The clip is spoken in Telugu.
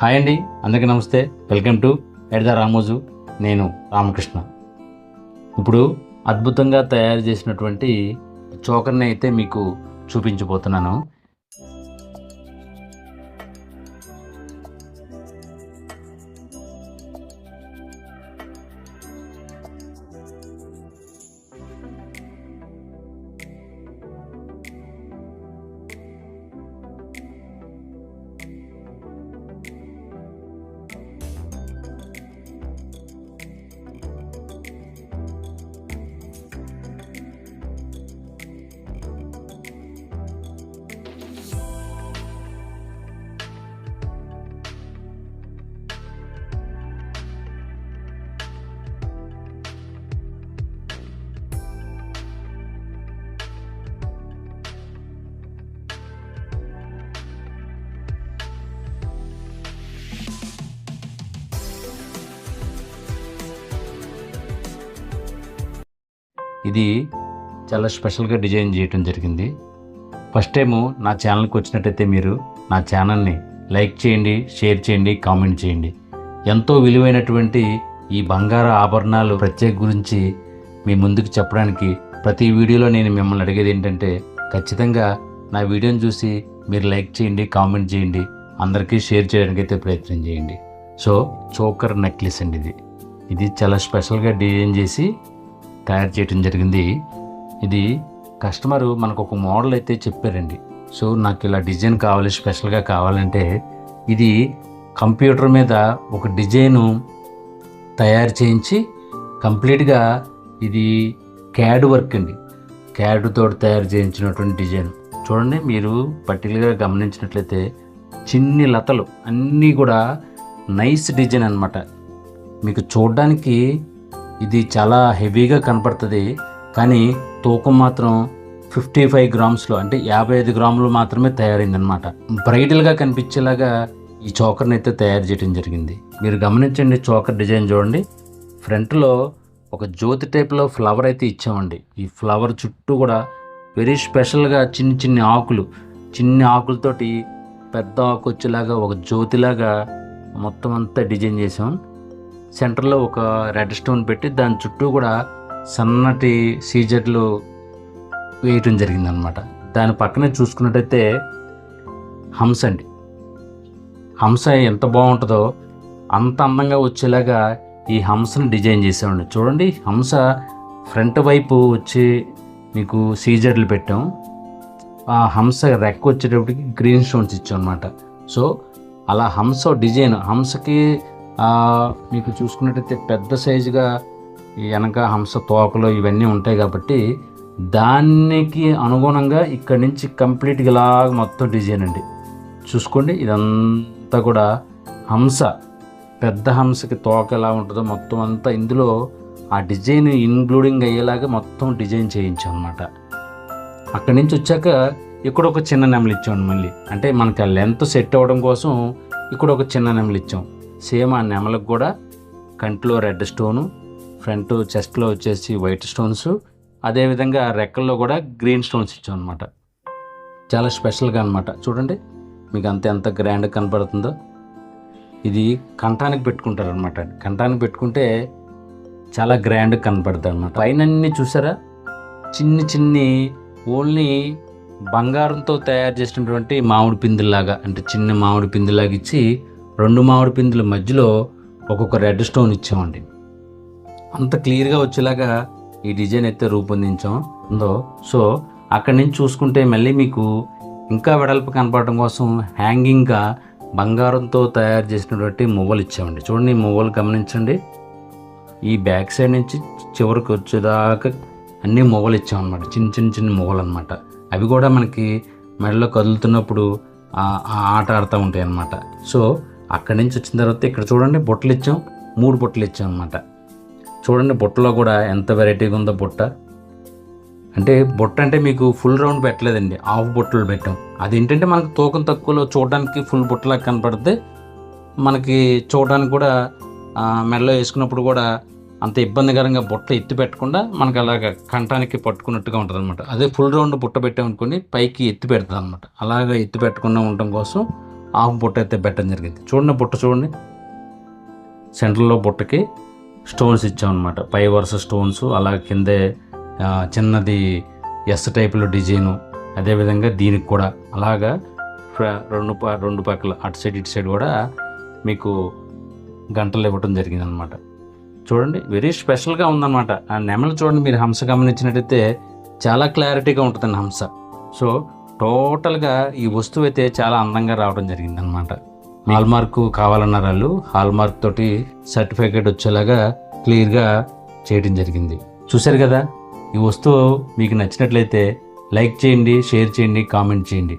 హాయ్ అండి అందరికీ నమస్తే. Welcome to ed the Ramoju. నేను రామకృష్ణ. ఇప్పుడు అద్భుతంగా తయారు చేసినటువంటి చోకర్ని అయితే మీకు చూపించబోతున్నాను. ఇది చాలా స్పెషల్గా డిజైన్ చేయటం జరిగింది. ఫస్ట్ టైము నా ఛానల్కి వచ్చినట్టయితే మీరు నా ఛానల్ని లైక్ చేయండి షేర్ చేయండి కామెంట్ చేయండి. ఎంతో విలువైనటువంటి ఈ బంగారు ఆభరణాలు ప్రత్యేక గురించి మీ ముందుకు చెప్పడానికి ప్రతి వీడియోలో నేను మిమ్మల్ని అడిగేది ఏంటంటే ఖచ్చితంగా నా వీడియోని చూసి మీరు లైక్ చేయండి కామెంట్ చేయండి అందరికీ షేర్ చేయడానికి అయితే ప్రయత్నం చేయండి. సో చోకర్ నెక్లెస్ అండి ఇది. ఇది చాలా స్పెషల్గా డిజైన్ చేసి తయారు చేయడం జరిగింది. ఇది కస్టమరు మనకు ఒక మోడల్ అయితే చెప్పారండి. సో నాకు ఇలా డిజైన్ కావాలి స్పెషల్గా కావాలంటే ఇది కంప్యూటర్ మీద ఒక డిజైను తయారు చేయించి కంప్లీట్గా ఇది క్యాడ్ వర్క్ అండి. క్యాడ్ తోటి తయారు చేయించినటువంటి డిజైన్. చూడండి మీరు పర్టికులర్గా గమనించినట్లయితే చిన్ని లతలు అన్నీ కూడా నైస్ డిజైన్ అన్నమాట. మీకు చూడడానికి ఇది చాలా హెవీగా కనపడుతుంది కానీ తూకం మాత్రం ఫిఫ్టీ ఫైవ్ గ్రామ్స్లో అంటే యాభై ఐదు గ్రాములు మాత్రమే తయారైందనమాట బ్రైడల్గా కనిపించేలాగా ఈ చోకర్ని అయితే తయారు చేయడం జరిగింది. మీరు గమనించండి చోకర్ డిజైన్ చూడండి. ఫ్రంట్లో ఒక జ్యోతి టైప్లో ఫ్లవర్ అయితే ఇచ్చామండి. ఈ ఫ్లవర్ చుట్టూ కూడా వెరీ స్పెషల్గా చిన్ని చిన్ని ఆకులు చిన్ని ఆకులతోటి పెద్ద ఆకు వచ్చేలాగా ఒక జ్యోతిలాగా మొత్తం అంతా డిజైన్ చేసాం. సెంటర్లో ఒక రెడ్ స్టోన్ పెట్టి దాని చుట్టూ కూడా సన్నటి సీజర్లు వేయటం జరిగిందనమాట దాని పక్కనే చూసుకున్నట్టయితే హంస అండి. హంస ఎంత బాగుంటుందో అంత అందంగా వచ్చేలాగా ఈ హంసను డిజైన్ చేసామండి చూడండి హంస ఫ్రంట్ వైపు వచ్చి మీకు సీజర్లు పెట్టాం. ఆ హంస రెక్క వచ్చేటప్పటికి గ్రీన్ స్టోన్స్ ఇచ్చాం అనమాట సో అలా హంస డిజైన్ హంసకి మీకు చూసుకున్నట్టయితే పెద్ద సైజుగా ఈ వెనక హంస తోకలు ఇవన్నీ ఉంటాయి కాబట్టి దానికి అనుగుణంగా ఇక్కడ నుంచి కంప్లీట్గా ఇలా మొత్తం డిజైన్ అండి. చూసుకోండి ఇదంతా కూడా హంస పెద్ద హంసకి తోక ఎలా ఉంటుందో మొత్తం అంతా ఇందులో ఆ డిజైన్ ఇన్క్లూడింగ్ అయ్యేలాగా మొత్తం డిజైన్ చేయించాం అనమాట అక్కడి నుంచి వచ్చాక ఇక్కడ ఒక చిన్న నెమలు ఇచ్చాం మళ్ళీ. అంటే మనకి ఆ లెంత్ సెట్ అవ్వడం కోసం ఇక్కడ ఒక చిన్న నెమలు ఇచ్చాం సేమ్ ఆ నెమలకు కూడా కంట్లో రెడ్ స్టోను ఫ్రంట్ చెస్ట్లో వచ్చేసి వైట్ స్టోన్స్ అదేవిధంగా రెక్కల్లో కూడా గ్రీన్ స్టోన్స్ ఇచ్చాం అనమాట చాలా స్పెషల్గా అనమాట చూడండి మీకు అంత ఎంత గ్రాండ్ కనపడుతుందో. ఇది కంఠానికి పెట్టుకుంటారనమాట కంఠానికి పెట్టుకుంటే చాలా గ్రాండ్ కనపడుతుంది అనమాట పైన చూసారా? చిన్ని చిన్ని ఓన్లీ బంగారంతో తయారు చేసినటువంటి మామిడి పిందిలాగా అంటే చిన్న మామిడి పిందులాగా ఇచ్చి రెండు మామిడి పిందుల మధ్యలో ఒక్కొక్క రెడ్ స్టోన్ ఇచ్చామండి. అంత క్లియర్గా వచ్చేలాగా ఈ డిజైన్ అయితే రూపొందించాం. ఉందో? సో అక్కడి నుంచి చూసుకుంటే మళ్ళీ మీకు ఇంకా వెడల్పు కనపడటం కోసం హ్యాంగింగ్గా బంగారంతో తయారు చేసినటువంటి మువ్వలు ఇచ్చామండి. చూడండి మువ్వలు గమనించండి. ఈ బ్యాక్ సైడ్ నుంచి చివరికి వచ్చేదాకా అన్ని మువ్వలు ఇచ్చామన్నమాట. చిన్న చిన్న చిన్న మువ్వలు అనమాట అవి కూడా మనకి మెడలో కదులుతున్నప్పుడు ఆ ఆట ఆడుతూ ఉంటాయి అన్నమాట సో అక్కడి నుంచి వచ్చిన తర్వాత ఇక్కడ చూడండి బుట్టలు ఇచ్చాం. మూడు బుట్టలు ఇచ్చాం అనమాట చూడండి బుట్టలో కూడా ఎంత వెరైటీగా ఉందో బుట్ట. అంటే బుట్ట అంటే మీకు ఫుల్ రౌండ్ పెట్టలేదండి హాఫ్ బుట్టలు పెట్టాం. అదేంటంటే మనకు తూకం తక్కువలో చూడడానికి ఫుల్ బుట్టలా కనపడితే మనకి చూడడానికి కూడా మెడలో వేసుకున్నప్పుడు కూడా అంత ఇబ్బందికరంగా బుట్ట ఎత్తి పెట్టకుండా మనకు అలాగ కంఠానికి పట్టుకున్నట్టుగా ఉంటుంది అనమాట అదే ఫుల్ రౌండ్ బుట్ట పెట్టామనుకోండి పైకి ఎత్తి పెడతాం అనమాట అలాగ ఎత్తి పెట్టకుండా ఉండటం కోసం హాఫ్ బుట్ట అయితే పెట్టడం జరిగింది. చూడండి బుట్ట చూడండి. సెంటర్లో బుట్టకి స్టోన్స్ ఇచ్చామన్నమాట. పై వరుస స్టోన్స్ అలా కిందే చిన్నది ఎస్ టైప్లో డిజైను అదేవిధంగా దీనికి కూడా. అలాగా రెండు ప రెండు పక్కల అటు సైడ్ ఇటు సైడ్ కూడా మీకు గంటలు ఇవ్వటం జరిగింది అనమాట చూడండి వెరీ స్పెషల్గా ఉందన్నమాట. ఆ నెమలు చూడండి మీరు హంస గమనించినట్టయితే చాలా క్లారిటీగా ఉంటుందండి హంస. సో టోటల్గా ఈ వస్తువు అయితే చాలా అందంగా రావడం జరిగింది అనమాట హాల్ మార్క్ కావాలన్నారు వాళ్ళు. హాల్ మార్క్ తోటి సర్టిఫికేట్ వచ్చేలాగా క్లియర్గా చేయడం జరిగింది. చూశారు కదా ఈ వస్తువు మీకు నచ్చినట్లయితే లైక్ చేయండి షేర్ చేయండి కామెంట్ చేయండి.